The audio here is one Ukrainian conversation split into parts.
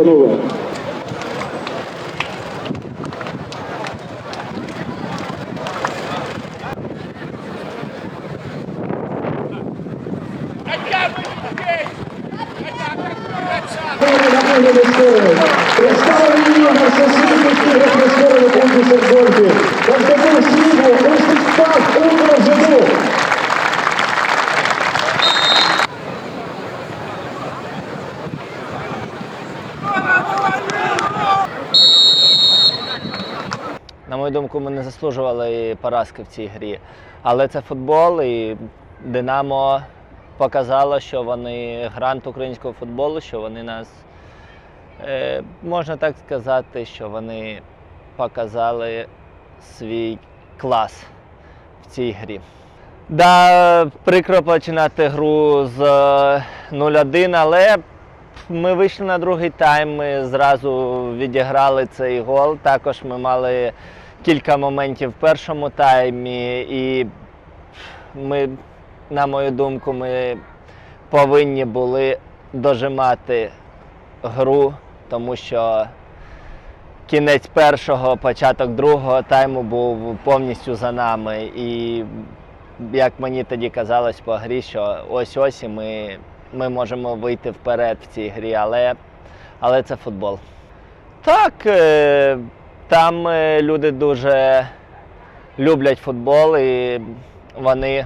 панове. Представлені ігор всесвітніх ігор мою думку, ми не заслужували поразки в цій грі. Але це футбол, і Динамо показало, що вони грант українського футболу, що вони нас, е, можна так сказати, що вони показали свій клас в цій грі. Да, прикро починати гру з е, 0-1, але ми вийшли на другий тайм, ми зразу відіграли цей гол. Також ми мали кілька моментів в першому таймі, і ми, на мою думку, ми повинні були дожимати гру, тому що кінець першого, початок другого тайму був повністю за нами. І як мені тоді казалось по грі, що ось-ось і ми, ми можемо вийти вперед в цій грі, але, але це футбол. Так, е, там е, люди дуже люблять футбол і вони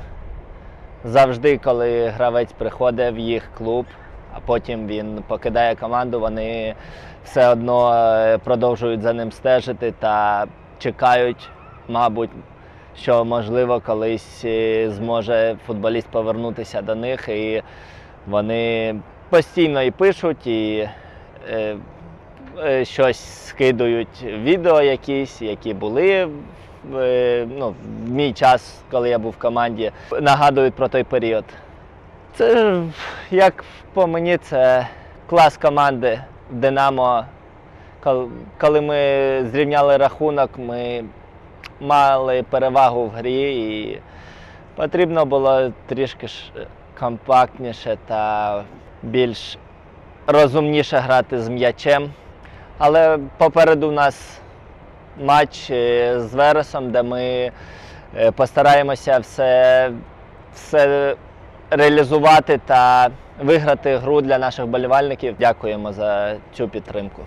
завжди, коли гравець приходить в їх клуб, а потім він покидає команду, вони все одно е, продовжують за ним стежити та чекають, мабуть, що можливо колись е, зможе футболіст повернутися до них, і вони постійно і пишуть, і щось скидують, відео якісь, які були е, ну, в мій час, коли я був в команді, нагадують про той період. Це, як по мені, це клас команди Динамо. Коли ми зрівняли рахунок, ми мали перевагу в грі і потрібно було трішки компактніше та більш розумніше грати з м'ячем. Але попереду у нас матч е, з Вересом, де ми е, постараємося все, все реалізувати та виграти гру для наших болівальників. Дякуємо за цю підтримку.